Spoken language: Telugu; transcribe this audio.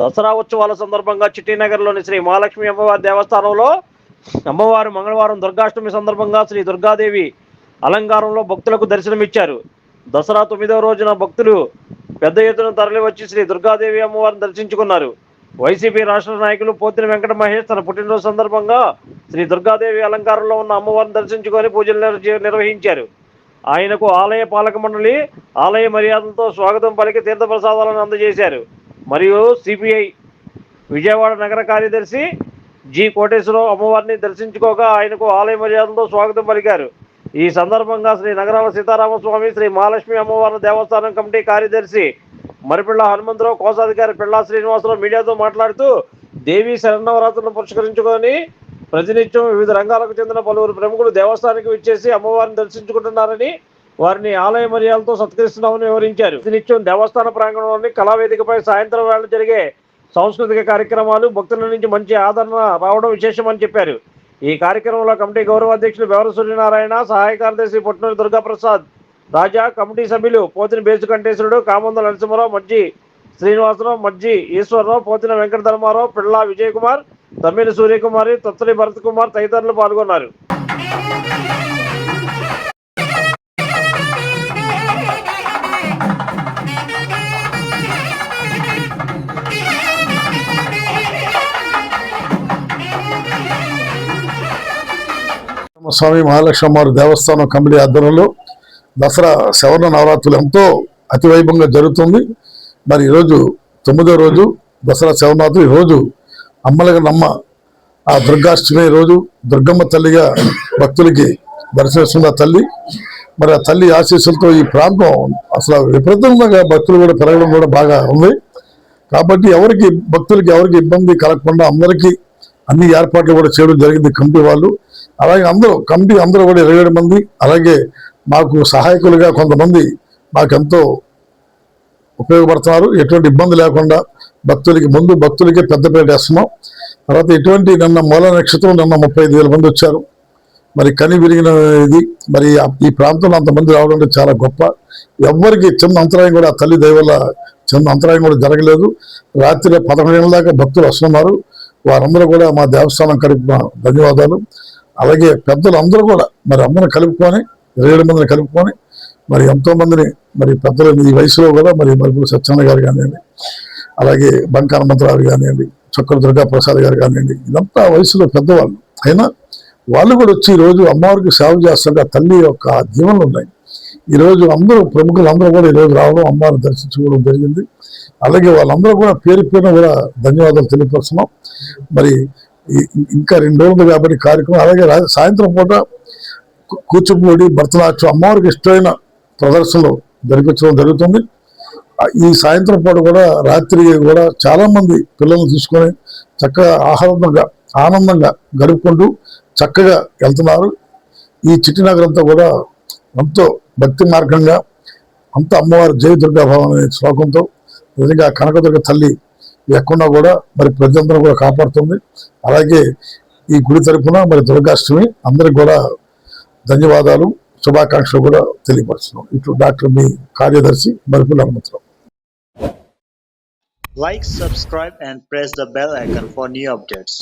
దసరా ఉత్సవాల సందర్భంగా చిట్టినగర్లోని శ్రీ మహాలక్ష్మి అమ్మవారి దేవస్థానంలో అమ్మవారు మంగళవారం దుర్గాష్టమి సందర్భంగా శ్రీ దుర్గాదేవి అలంకారంలో భక్తులకు దర్శనమిచ్చారు. దసరా తొమ్మిదవ రోజున భక్తులు పెద్ద ఎత్తున తరలివచ్చి శ్రీ దుర్గాదేవి అమ్మవారిని దర్శించుకున్నారు. వైసీపీ రాష్ట్ర నాయకులు పోతిన వెంకట మహేష్ తన పుట్టినరోజు సందర్భంగా శ్రీ దుర్గాదేవి అలంకారంలో ఉన్న అమ్మవారిని దర్శించుకొని పూజలు నిర్వహించారు. ఆయనకు ఆలయ పాలక మండలి ఆలయ మర్యాదలతో స్వాగతం పలికి తీర్థప్రసాదాలను అందజేశారు. మరియు సిపిఐ విజయవాడ నగర కార్యదర్శి జి కోటేశ్వరరావు అమ్మవారిని దర్శించుకోగా ఆయనకు ఆలయ మర్యాదలతో స్వాగతం పలికారు. ఈ సందర్భంగా శ్రీ నగరాల సీతారామస్వామి శ్రీ మహాలక్ష్మి అమ్మవారి దేవస్థానం కమిటీ కార్యదర్శి మరిపిళ్ళ హనుమంతరావు కోశాధికారి పిళ్ళా శ్రీనివాసరావు మీడియాతో మాట్లాడుతూ దేవీ శరణవరాత్రులను పురస్కరించుకొని ప్రతినిత్యం వివిధ రంగాలకు చెందిన పలువురు ప్రముఖులు దేవస్థానానికి విచ్చేసి అమ్మవారిని దర్శించుకుంటున్నారని వారిని ఆలయ మర్యాదలతో సత్కరిస్తున్నామని వివరించారు. నిత్యం దేవస్థాన ప్రాంగణంలోని కళావేదికపై సాయంత్రం వేళ జరిగే సాంస్కృతిక కార్యక్రమాలు భక్తుల నుంచి మంచి ఆదరణ రావడం విశేషమని చెప్పారు. ఈ కార్యక్రమంలో కమిటీ గౌరవ అధ్యక్షులు బెవర సూర్యనారాయణ సహాయ కార్యదర్శి పొట్నూరి దుర్గాప్రసాద్ రాజా కమిటీ సభ్యులు పోతిన బేసుకంఠేశ్వరుడు కామంద నరసింహరావు మజ్జి శ్రీనివాసరావు మజ్జి ఈశ్వరరావు పోతిన వెంకట ధర్మారావు పిళ్ళ విజయకుమార్ తమ్మిని సూర్యకుమారి తత్తలి భరత్ కుమార్ తదితరులు పాల్గొన్నారు. స్వామి మహాలక్ష్మి దేవస్థానం కమిటీ ఆధ్వర్యంలో దసరా శవర్ణ నవరాత్రులు ఎంతో అతివైభవంగా జరుగుతుంది. మరి ఈరోజు తొమ్మిదో రోజు దసరా శవనరాత్రి ఈరోజు అమ్మలకి నమ్మ ఆ దుర్గాష్టమి రోజు దుర్గమ్మ తల్లిగా భక్తులకి దర్శనమిస్తున్న తల్లి. మరి ఆ తల్లి ఆశీస్సులతో ఈ ప్రాంతం అసలు విపరీతంగా భక్తులు కూడా పెరగడం కూడా బాగా ఉంది. కాబట్టి ఎవరికి భక్తులకి ఎవరికి ఇబ్బంది కలగకుండా అందరికీ అన్ని ఏర్పాట్లు కూడా చేయడం జరిగింది కమిటీ వాళ్ళు. అలాగే అందరూ కమిటీ అందరూ కూడా ఇరవై ఏడు మంది అలాగే మాకు సహాయకులుగా కొంతమంది మాకెంతో ఉపయోగపడుతున్నారు. ఎటువంటి ఇబ్బంది లేకుండా భక్తులకి ముందు భక్తులకే పెద్దపేట వేస్తున్నాం తర్వాత ఎటువంటి నిన్న మూల నక్షత్రం నిన్న ముప్పై ఐదు వేల మంది వచ్చారు. మరి కని విరిగిన ఇది మరి ఈ ప్రాంతంలో అంతమంది రావడం అంటే చాలా గొప్ప. ఎవ్వరికి చిన్న అంతరాయం కూడా ఆ తల్లి దయ చిన్న అంతరాయం కూడా జరగలేదు. రాత్రి పదకొండు గంటల దాకా భక్తులు వస్తున్నారు. వారందరూ కూడా మా దేవస్థానం కలిపి ధన్యవాదాలు. అలాగే పెద్దలు అందరూ కూడా మరి అందరం కలుపుకొని ఇరవై ఏడు మందిని కలుపుకొని మరి ఎంతో మందిని మరి పెద్దలు ఈ వయసులో కూడా మరి మరుపులు సత్యనారాయణ గారు కానివ్వండి అలాగే బంక హనుమంతరావు కానివ్వండి చొక్కల దుర్గా ప్రసాద్ గారు కానివ్వండి ఇదంతా వయసులో పెద్దవాళ్ళు. అయినా వాళ్ళు కూడా వచ్చి ఈ రోజు అమ్మవారికి సేవ చేస్తుంటే ఆ తల్లి యొక్క దీవెనలు ఉన్నాయి. ఈ రోజు అందరూ ప్రముఖులు అందరూ కూడా ఈరోజు రావడం అమ్మవారిని దర్శించుకోవడం జరిగింది. అలాగే వాళ్ళందరూ కూడా పేరు పేరున కూడా ధన్యవాదాలు తెలియపరుస్తున్నాం. మరి ఇంకా రెండు రోజులు కాబట్టి కార్యక్రమం. అలాగే సాయంత్రం పూట కూచిపూడి భరతనాట్యం అమ్మవారికి ఇష్టమైన ప్రదర్శనలు జరిపించడం జరుగుతుంది. ఈ సాయంత్రం పూట కూడా రాత్రి కూడా చాలామంది పిల్లల్ని తీసుకొని చక్కగా ఆహ్లాదంగా ఆనందంగా గడుపుకుంటూ చక్కగా వెళ్తున్నారు. ఈ చిట్టినగర్ అంతా కూడా ఎంతో భక్తి మార్గంగా అంత అమ్మవారి జయ దుర్గాభావం అనే శ్లోకంతో నిజంగా కనకదుర్గ తల్లి ఎక్కడా కూడా మరి ప్రజలందరూ కూడా కాపాడుతుంది. అలాగే ఈ గుడి తరపున మరి దుర్గాష్టమి అందరికి కూడా ధన్యవాదాలు శుభాకాంక్షలు కూడా తెలియపరుస్తున్నాం. ఇటు డాక్టర్ మీ కార్యదర్శి Marupula Hanumantharao Like, subscribe, and press the bell icon for new updates.